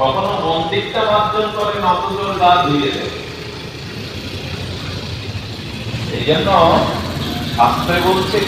কখনো মন্দিরটা মার্জন করে নতজন গা ধুয়ে দেয় এই জন্য শাস্ত্রে বলছে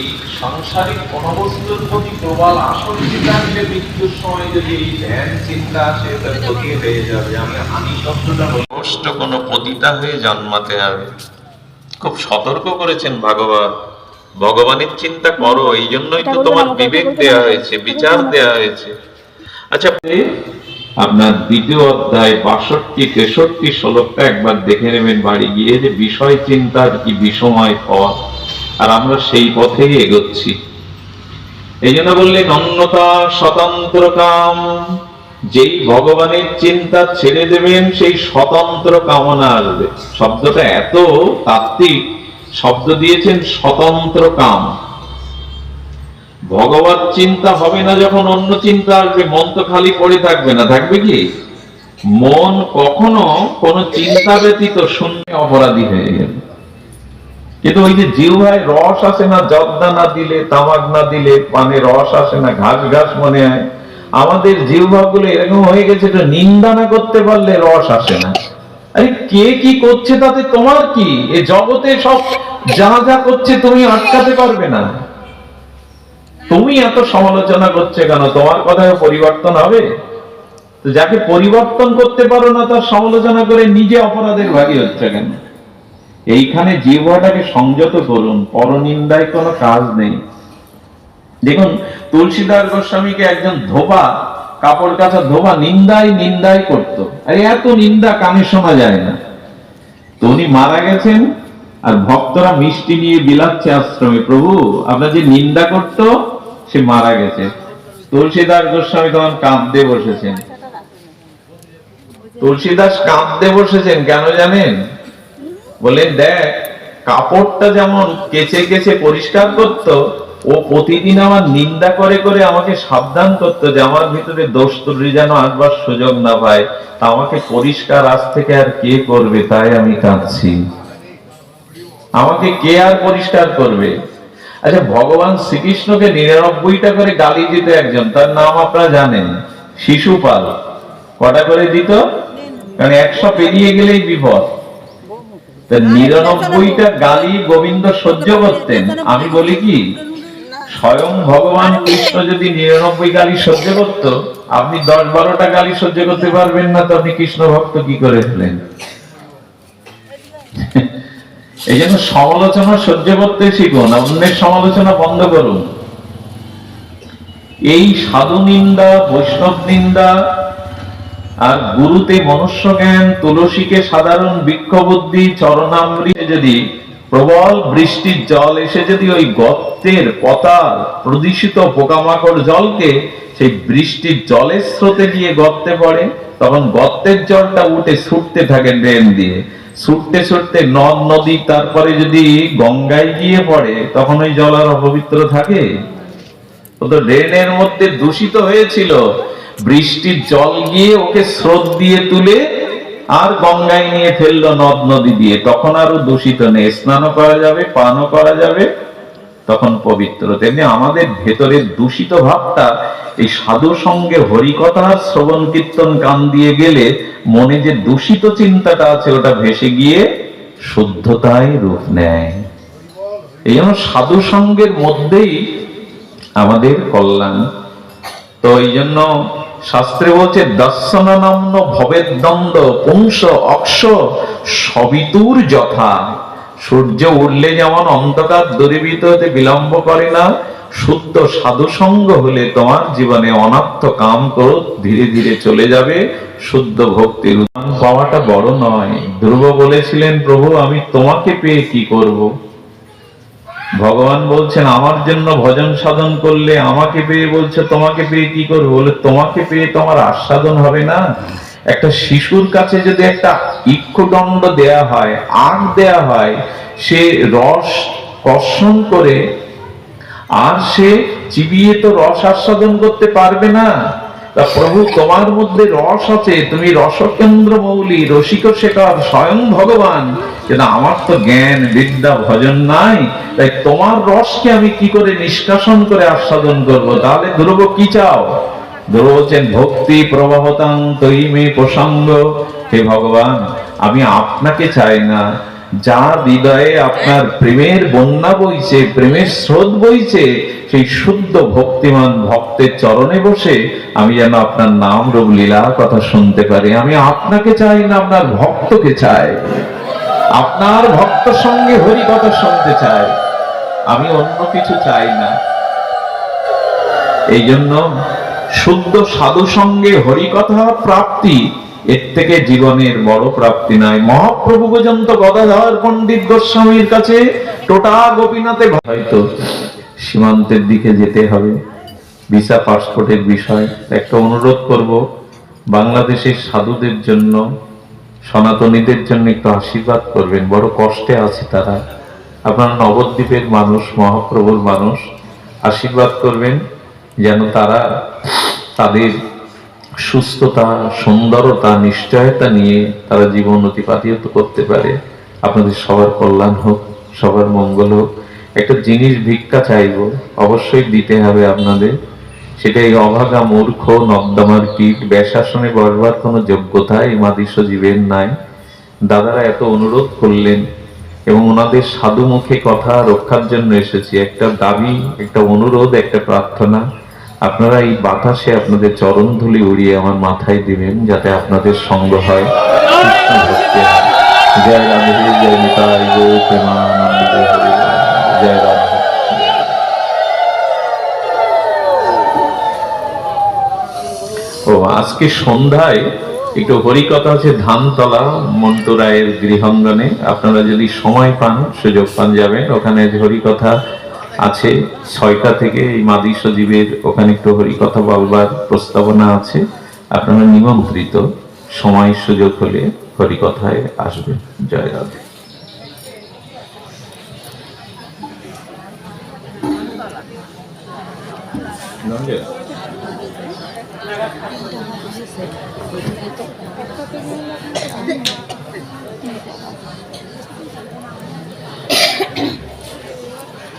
এই সাংসারিক কোন বস্তুর প্রতি প্রবল আসক্তি থাকলে মৃত্যুর সময় যদি এই ধ্যান চিন্তা আসে তার ক্ষতি হয়ে যাবে। আমি হানি শব্দটা কষ্ট কোন পতিতা হয়ে জন্মাতে হবে খুব সতর্ক করেছেন ভাগবত ভগবানের চিন্তা করো এই জন্যই তো তোমার বিবেক দেয়া হয়েছে বিচার দেয়া হয়েছে। আচ্ছা আপনার দ্বিতীয় অধ্যায় বাষট্টি, তেষট্টি শ্লোকটা একবার দেখে নেবেন বাড়ি গিয়ে যে বিষয় চিন্তার কি বিষময় পথ, আর আমরা সেই পথেই এগোচ্ছি। এই জন্য বললেন অন্যতা স্বতন্ত্র কাম, যেই ভগবানের চিন্তা ছেড়ে দেবেন, সেই স্বতন্ত্র কামনা আসবে। শব্দটা এত তাত্ত্বিক, শব্দ দিয়েছেন স্বতন্ত্র কাম। ভগবত চিন্তা হবে না যখন অন্য চিন্তা আসবে, মন তো খালি পড়ে থাকবে না, থাকবে কি? মন কখনো কোন চিন্তা ব্যতীত শূন্য অপরাধী হয়ে গেল। কিন্তু ওই যে জিহ্বায় রস আসে না জর্দা না দিলে, তামাক না দিলে, পানে রস আসে না, ঘাস ঘাস মনে হয়। আমাদের জিহ্বাগুলো এরকম হয়ে গেছে তো নিন্দা না করতে পারলে রস আসে না। আরে কে কি করছে তাতে তোমার কি? এ জগতে সব যা যা করছে তুমি আটকাতে পারবে না। তুমি এত সমালোচনা করছে কেন? তোমার কথায় পরিবর্তন হবে? তো যাকে পরিবর্তন করতে পারো না, তার সমালোচনা করে নিজে অপরাধের ভাগী হচ্ছে কেন? এইখানে জিহ্বাটাকে সংযত করুন, পরনিন্দায় কোনো কাজ নেই। দেখুন, তুলসীদাস গোস্বামীকে একজন ধোবা, কাপড় কাচা ধোবা নিন্দায় নিন্দায় করতো। আরে এত নিন্দা কানে শোনা যায় না। তো উনি মারা গেছেন, আর ভক্তরা মিষ্টি নিয়ে বিলাচ্ছে আশ্রমে। প্রভু, আপনার যে নিন্দা করতো সে মারা গেছে। তুলসীদাস গোস্বামী তখন কাঁদতে বসেছেন। তুলসীদাস কাঁদতে বসেছেন কেন জানেন? বলেন, দেখ, কাপড়টা যেমন কেচে কেচে পরিষ্কার করতো, ও প্রতিদিন আমার নিন্দা করে করে আমাকে সাবধান করতো যে আমার ভিতরে দোষ ত্রুটি যেন আসবার সুযোগ না পায়। তা আমাকে পরিষ্কার আজ থেকে আর কে করবে? তাই আমি কাঁদছি। আমাকে কে আর পরিষ্কার করবে? আচ্ছা ভগবান শ্রীকৃষ্ণকে নিরানব্বইটা করে গালি দিত একজন তার নাম আপনারা জানেন শিশুপাল কটা করে দিত কারণ একশো পেরিয়ে গেলেই বিপদ নিরানব্বইটা গালি গোবিন্দ সহ্য করতেন আমি বলি কি স্বয়ং ভগবান কৃষ্ণ যদি নিরানব্বই গালি সহ্য করত আপনি দশ বারোটা গালি সহ্য করতে পারবেন না তো আপনি কৃষ্ণ ভক্ত কি করে ফেলেন এই জন্য সমালোচনা সহ্য করতে শিখুন অন্যের সমালোচনা বন্ধ করুন এই সাধু নিন্দা, বৈষ্ণব নিন্দা আর গুরুতে মনুষ্য জ্ঞান, তুলসীকে সাধারণ বৃক্ষ বুদ্ধি, চরণামৃতে যদি প্রবল বৃষ্টির জল এসে যদি ওই গর্তের পতার প্রদূষিত পোকামাকড় জলকে সেই বৃষ্টির জলের স্রোতে গিয়ে গর্তে পড়ে, তখন গর্তের জলটা উঠে ছুটতে থাকে ড্রেন দিয়ে। ছুটতে ছুটতে নদ নদী, তারপরে যদি গঙ্গায় গিয়ে পড়ে, তখন ওই জল আর অপবিত্র থাকে। ড্রেনের মধ্যে দূষিত হয়েছিল। বৃষ্টির জল গিয়ে ওকে স্রোত দিয়ে তুলে আর গঙ্গায় নিয়ে ফেলল নদ নদী দিয়ে। তখন আরও দূষিত নেই। স্নানও করা যাবে, পানও করা যাবে। তখন পবিত্র। তেমনি আমাদের ভেতরের দূষিত ভাবটা, এই সাধু সঙ্গে হরিকথা শ্রবণ কীর্তন কান দিয়ে গেলে মনে যে দূষিত চিন্তাটা আছে, ওটা ভেসে গিয়ে শুদ্ধতায় রূপ নেয়। এই জন্য সাধু সঙ্গের মধ্যেই আমাদের কল্যাণ। তো এই জন্য শাস্ত্রে বলছে, দর্শনানম্ন ভবের দ্বন্দ্ব পুংস, অক্ষ সবিতুর যথা। সূর্য উঠলে যেমন অন্ধকার দূরীভূত হতে বিলম্ব করে না, শুদ্ধ সাধু সঙ্গ হলে তোমার জীবনে অনার্থ কাম ক্রোধ ধীরে ধীরে চলে যাবে, শুদ্ধ ভক্তির উদান পাওয়াটা বড় নয়। ধ্রুব বলেছিলেন, প্রভু, আমি তোমাকে পেয়ে কি করব? ভগবান বলছেন, আমার জন্য ভজন সাধন করলে আমাকে পেয়ে বলছে, তোমাকে পেয়ে কি করব? বলে, তোমাকে পেয়ে তোমার আস্বাদন হবে না? একটা শিশুর কাছে যদি একটা ইক্ষুদণ্ড দেয়া হয় আগ দেয়া হয়, সে রস কর্ষণ করে, আর সে চিবিয়ে তো রস আস্বাদন করতে পারবে না। তা প্রভু, তোমার মধ্যে রস আছে, তুমি রসকেন্দ্র মৌলি, রসিক শেখর, স্বয়ং ভগবান। কিন্তু আমার তো জ্ঞান, বিদ্যা, ভজন নাই। তাই তোমার রসকে আমি কি করে নিষ্কাশন করে আস্বাদন করব? তাহলে ধ্রুব কি চাও? ধ্রুব বলছেন ভক্তি প্রবাহতাং তৈমে প্রসঙ্গ। হে ভগবান, আমি আপনাকে চাই না। যার হৃদয়ে আপনার প্রেমের বন্যা বইছে, প্রেমের স্রোত বইছে, সেই শুদ্ধ ভক্তিমান ভক্তের চরণে বসে আমি যেন আপনার নাম রূপ লীলা কথা শুনতে পারি। আমি আপনাকে চাই না, আপনার ভক্তকে চাই। আপনার ভক্ত সঙ্গে হরি কথা শুনতে চাই। আমি অন্য কিছু চাই না। এই জন্য শুদ্ধ সাধু সঙ্গে হরিকথা প্রাপ্তি, এর থেকে জীবনের বড় প্রাপ্তি নাই। মহাপ্রভু পর্যন্ত গদাধর পণ্ডিত গোস্বামীর কাছে টোটা গোপীনাথে হয়তো সীমান্তের দিকে যেতে হবে। ভিসা পাসপোর্টের বিষয়। একটা অনুরোধ করব, বাংলাদেশের সাধুদের জন্য, সনাতনীদের জন্য একটু আশীর্বাদ করবেন। বড় কষ্টে আছে তারা। আপনার নবদ্বীপের মানুষ, মহাপ্রভুর মানুষ, আশীর্বাদ করবেন, যেন তারা তাদের সুস্থতা, সুন্দরতা, নিশ্চয়তা নিয়ে তারা জীবন অতিপাতিত করতে পারে। আপনাদের সবার কল্যাণ হোক, সবার মঙ্গল হোক। একটা জিনিস ভিক্ষা চাইব, অবশ্যই দিতে হবে আপনাদের। সেটা এই অভাগা মূর্খ নর্দমার কীট ব্যাসাসনে বসবার কোনো যোগ্যতা এই মাদিস জীবের নাই। দাদারা এত অনুরোধ করলেন এবং ওনাদের সাধু মুখে কথা রক্ষার জন্য এসেছি। একটা দাবি, একটা অনুরোধ, একটা প্রার্থনা। আপনারা এই বাতাসে আপনাদের চরণ ধুলি উড়িয়ে আমার মাথায় দিবেন যাতে আপনাদের সঙ্গ হয়। জয় ও, আজকে সন্ধ্যায় একটু হরিকথা আছে ধানতলা মন্টু রায়ের গৃহাঙ্গনে। আপনারা যদি সময় পান, সুযোগ পান যাবেন। ওখানে হরিকথা আছে। ছয়টা থেকে এই মাদি সজীবের ওখানে একটু হরিকথা বলবার প্রস্তাবনা আছে। আপনারা নিমন্ত্রিত। সময় সুযোগ হলে হরিকথায় আসবেন। জয় রাধে।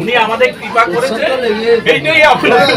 উনি আমাদের কৃপা করেছে এইটাই আপনাদের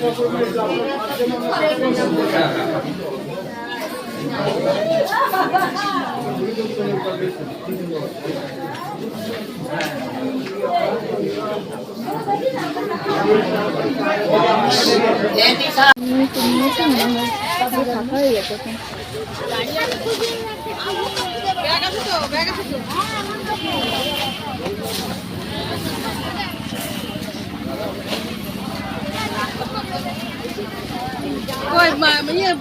ভালো থাকবে মনে হয়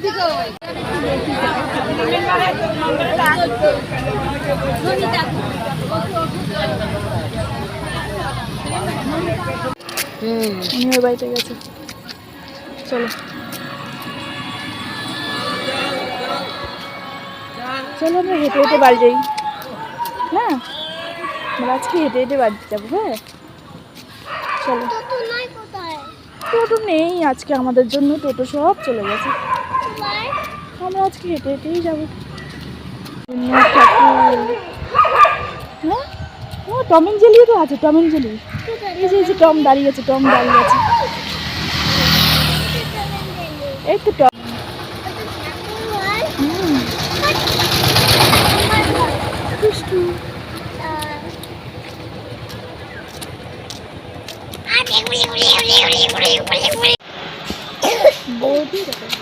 ফাঁকা হয়ে গেছে এখন উনি ওই বাড়িতে গেছে চলো চলো, আমরা হেঁটে হেঁটে বাড়ি যাই। হ্যাঁ আমরা আজকে হেঁটে হেঁটে বাড়ি যাব হ্যাঁ। চলো। টোটো নেই, আজকে আমাদের জন্য টোটো সব চলে গেছে। আমরা আজকে হেঁটে হেঁটেই যাব। হ্যাঁ? ও, টম এন্ড জেলিও তো আছে টমিন জেলি। এই যে যে টম দাঁড়িয়ে আছে, টম দাঁড়িয়ে আছে। এই তো টম। বৌদি দেখো